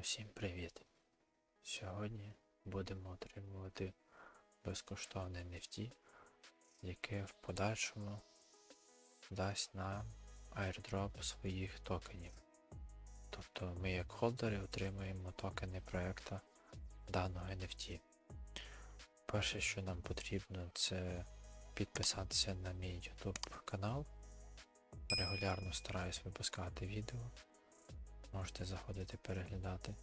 Усім привіт! Сьогодні будемо отримувати безкоштовне NFT, яке в подальшому дасть нам airdrop своїх токенів. Тобто ми як холдери отримуємо токени проекту даного NFT. Перше, що нам потрібно, це підписатися на мій YouTube канал. Регулярно стараюсь випускати відео. Можете заходити переглядати.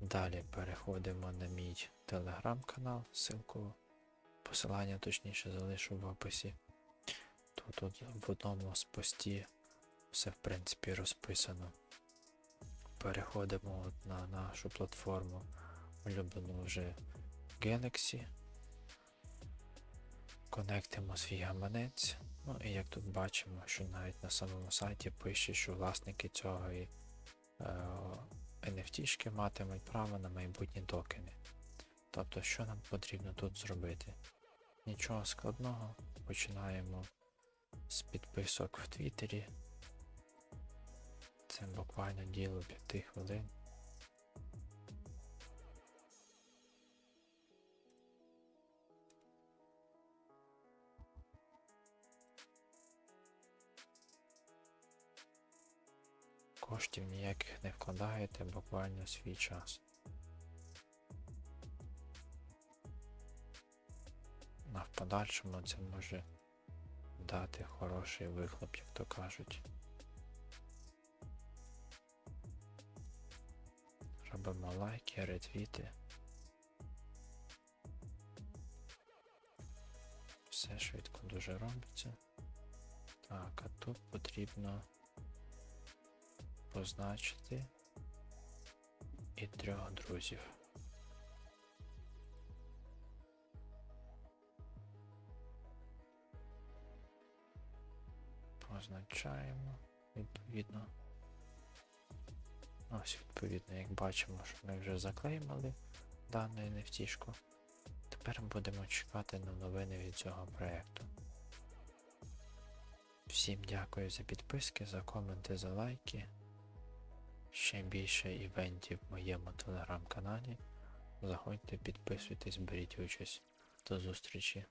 Далі переходимо на мій телеграм-канал, ссылку, посилання точніше залишу в описі. Тут, тут в одному з пості все в принципі розписано. Переходимо на нашу платформу улюблену вже Galaxy. Конектимо свій гаманець. Ну і як тут бачимо, що навіть на самому сайті пише, що власники цього і NFT-шки матимуть право на майбутні токени. Тобто, що нам потрібно тут зробити? Нічого складного. Починаємо з підписок в Твіттері. Це буквально діло 5 хвилин. Коштів ніяких не вкладаєте, буквально свій час. А в подальшому це може дати хороший вихлоп, як то кажуть. Робимо лайки, ретвіти. Все швидко дуже робиться. Так, а тут потрібно позначити і трьох друзів. Позначаємо відповідно. Ось, відповідно, як бачимо, що ми вже заклеймили дану NFT. Тепер будемо чекати на новини від цього проєкту. Всім дякую за підписки, за коменти, за лайки. Ще більше івентів в моєму телеграм-каналі. Заходьте, підписуйтесь, беріть участь. До зустрічі!